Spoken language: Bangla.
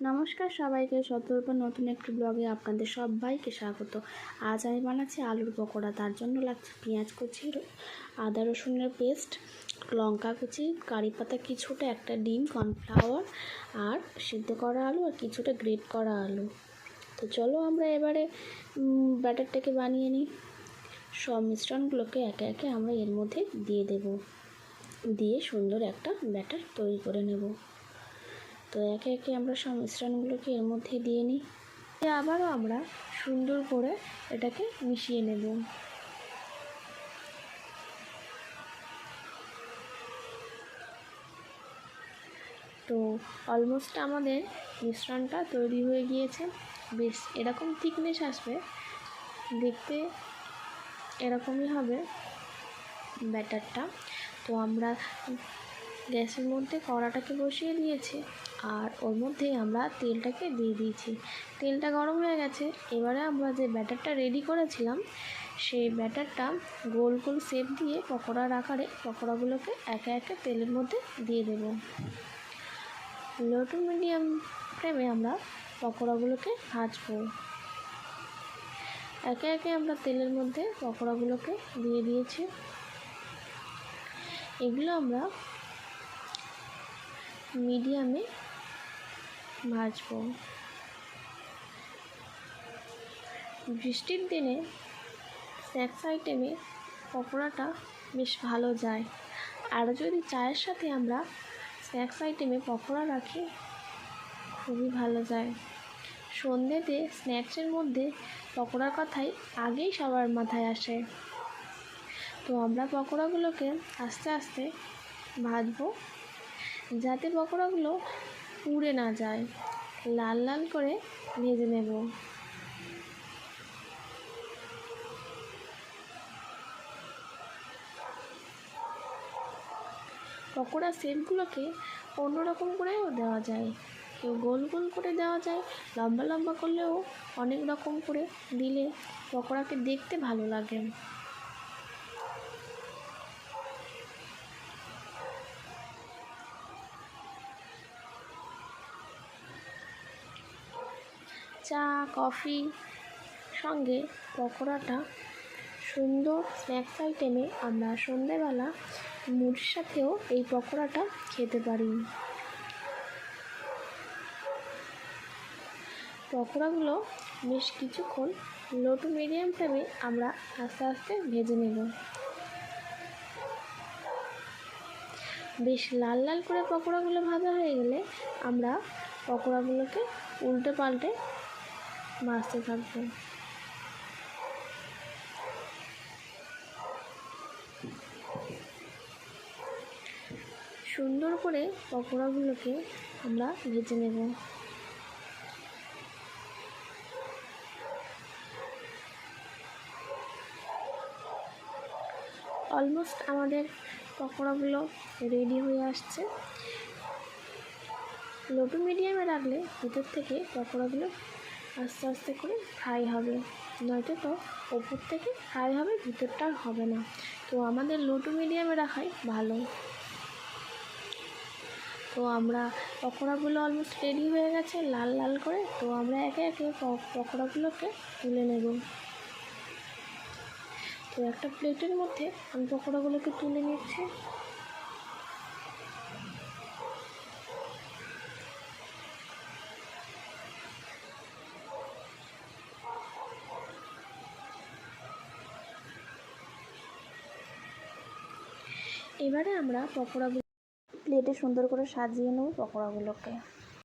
নমস্কার, সবাইকে সতর্ক নতুন একটি ব্লগে আপনাদের সবাইকে স্বাগত। আজ আমি বানাচ্ছি আলুর পকোড়া, তার জন্য লাগছে পেঁয়াজ কুচি, আদা রসুনের পেস্ট, লঙ্কা কুচি, কারি পাতা কিছুটা, একটা ডিম, কর্নফ্লাওয়ার আর সিদ্ধ করা আলু আর কিছুটা গ্রেট করা আলু। তো চলো আমরা এবারে ব্যাটারটাকে বানিয়ে নিই। সব মিশ্রণগুলোকে একে একে আমরা এর মধ্যে দিয়ে দেব। দিয়ে সুন্দর একটা ব্যাটার তৈরি করে নেব। তো একে একে আমরা সব মিশ্রণগুলোকে এর মধ্যে দিয়ে নিই? আবারও আমরা সুন্দর করে এটাকে মিশিয়ে নেব। তো অলমোস্ট আমাদের মিশ্রণটা তৈরি হয়ে গিয়েছে। বেশ, এরকম থিকনেস আসবে। দেখতে এরকমই হবে ব্যাটারটা। তো আমরা গ্যাসের মধ্যে কড়াটাকে বসিয়ে দিয়েছি আর ওর মধ্যেই আমরা তেলটাকে দিয়ে দিয়েছি। তেলটা গরম হয়ে গেছে। এবারে আমরা যে ব্যাটারটা রেডি করেছিলাম, সেই ব্যাটারটা গোল গোল শেপ দিয়ে পকোড়ার আকারে পকোড়াগুলোকে একে একে তেলের মধ্যে দিয়ে দেব। লো টু মিডিয়াম ফ্লেমে আমরা পকোড়াগুলোকে ভাজবো। একে একে আমরা তেলের মধ্যে পকোড়াগুলোকে দিয়ে দিয়েছি। এগুলো আমরা মিডিয়ামে ভাজবো। বৃষ্টির দিনে স্ন্যাক্স আইটেমে পকোড়াটা বেশ ভালো যায়। আর যদি চায়ের সাথে আমরা স্ন্যাক্স আইটেমে পকোড়া রাখি, খুবই ভালো যায়। সন্ধ্যেতে স্ন্যাক্সের মধ্যে পকোড়ার কথাই আগেই সবার মাথায় আসে। তো আমরা পকোড়াগুলোকে আস্তে আস্তে ভাজবো। যাতে পকোড়াগুলো পুড়ে না যায়, লাল লাল করে ভেজে নেব। পকোড়া শেপগুলোকে অন্যরকম করেও দেওয়া যায়। কেউ গোল গোল করে দেওয়া যায়, লম্বা লম্বা করলেও অনেক রকম করে দিলে পকোড়াকে দেখতে ভালো লাগে। চা, কফি সঙ্গে পকোড়াটা সুন্দর স্ন্যাক্স আইটেমে আমরা সন্ধেবেলা মুড়ির সাথেও এই পকোড়াটা খেতে পারি। পকোড়াগুলো বেশ কিছুক্ষণ লো টু মিডিয়াম ফ্লেমে আমরা আস্তে আস্তে ভেজে নেব। বেশ লাল লাল করে পকোড়াগুলো ভাজা হয়ে গেলে আমরা পকোড়াগুলোকে উল্টে পাল্টে ভাজতে থাকব সুন্দর করে পকোড়াগুলোকে আমরা ভেজে নেব। অলমোস্ট আমাদের পকোড়াগুলো রেডি হয়ে আসছে। লো টু মিডিয়ামে রাখলে ভিতর থেকে পকোড়াগুলো আস্তে আস্তে করে ফ্রাই হবে। নয়তো তো ওপর থেকে ফ্রাই হবে, ভিতরটা আর হবে না। তো আমাদের লো টু মিডিয়ামে রাখাই ভালো। তো আমরা পকোড়াগুলো অলমোস্ট রেডি হয়ে গেছে, লাল লাল করে। তো আমরা একে একে পকোড়াগুলোকে তুলে নেব। তো একটা প্লেটের মধ্যে আমি পকোড়াগুলোকে তুলে নিচ্ছি। এবারে আমরা পকোড়াগুলো প্লেটে সুন্দর করে সাজিয়ে নেব পকোড়াগুলোকে।